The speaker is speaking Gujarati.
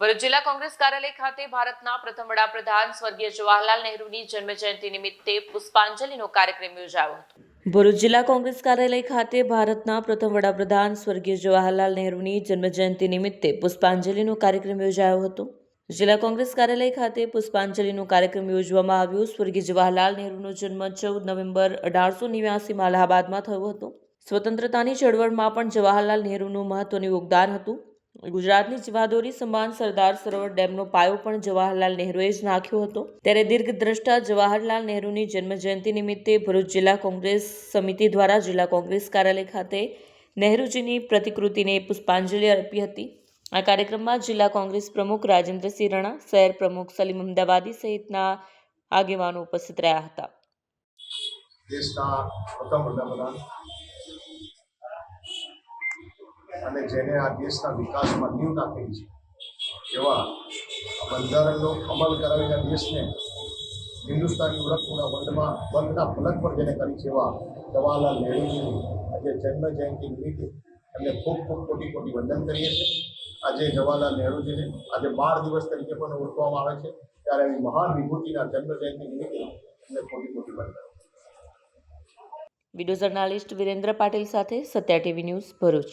ભરૂચ જિલ્લા કોંગ્રેસ કાર્યાલય ખાતે ભારતના પ્રથમ વડાપ્રધાન સ્વર્ગીય જવાહરલાલ નહેરુની જન્મજયંતિ નિમિત્તે પુષ્પાંજલિનો કાર્યક્રમ યોજાયો હતો. ભરૂચ જિલ્લા કોંગ્રેસ કાર્યાલય ખાતે ભારતના પ્રથમ વડાપ્રધાન સ્વર્ગીય જવાહરલાલ નહેરુની જન્મજયંતિ નિમિત્તે પુષ્પાંજલિનો કાર્યક્રમ યોજાયો હતો. જિલ્લા કોંગ્રેસ કાર્યાલય ખાતે પુષ્પાંજલિનો કાર્યક્રમ યોજવામાં આવ્યો. સ્વર્ગીય જવાહરલાલ નહેરુનો જન્મ ચૌદ નવેમ્બર અઢારસો નેવ્યાસીમાં અલ્હાબાદમાં થયો હતો. સ્વતંત્રતાની ચળવળમાં પણ જવાહરલાલ નહેરુનું મહત્વનું યોગદાન હતું. ગુજરાતની જીવાદોરી સમાન સરદાર સરોવર ડેમનો પાયો પણ જવાહરલાલ નહેરુએ જ નાખ્યો હતો. ત્યારે દીર્ઘદ્રષ્ટા જવાહરલાલ નહેરુની જન્મજયંતિ નિમિત્તે ભરૂચ જિલ્લા કોંગ્રેસ સમિતિ દ્વારા જિલ્લા કોંગ્રેસ કાર્યાલય ખાતે નહેરુજીની પ્રતિકૃતિને પુષ્પાંજલિ અર્પી હતી. આ કાર્યક્રમમાં જિલ્લા કોંગ્રેસ પ્રમુખ રાજેન્દ્રસિંહ રણા, શહેર પ્રમુખ સલીમ અમદાવાદી સહિતના આગેવાનો ઉપસ્થિત રહ્યા હતા. દેશના પ્રથમ વડાપ્રધાન અને જેને આ દેશના વિકાસમાં નીવ નાખેલી છે. એવા બંધારણનો અમલ કરાવીને દેશને હિન્દુસ્તાની ઓળખના વર્લ્ડમાં બંધના ફલક પર જેને કરી છે એવા જવાહરલાલ નહેરુજીની આજે જન્મ જયંતિ નિમિત્તે એમને ખૂબ ખૂબ કોટી કોટી વંદન કરીએ છીએ. આજે જવાહરલાલ નહેરુજીને આજે બાળ દિવસ તરીકે પણ ઓળખવામાં આવે છે. ત્યારે એવી મહાન વિભૂતિના જન્મ જયંતિ નિમિત્તે એમને કોટી કોટી વંદન વીડિયો જર્નાલિસ્ટ વિરેન્દ્ર પાટીલ સાથે સત્યા ટીવી ન્યૂઝ ભરૂચ.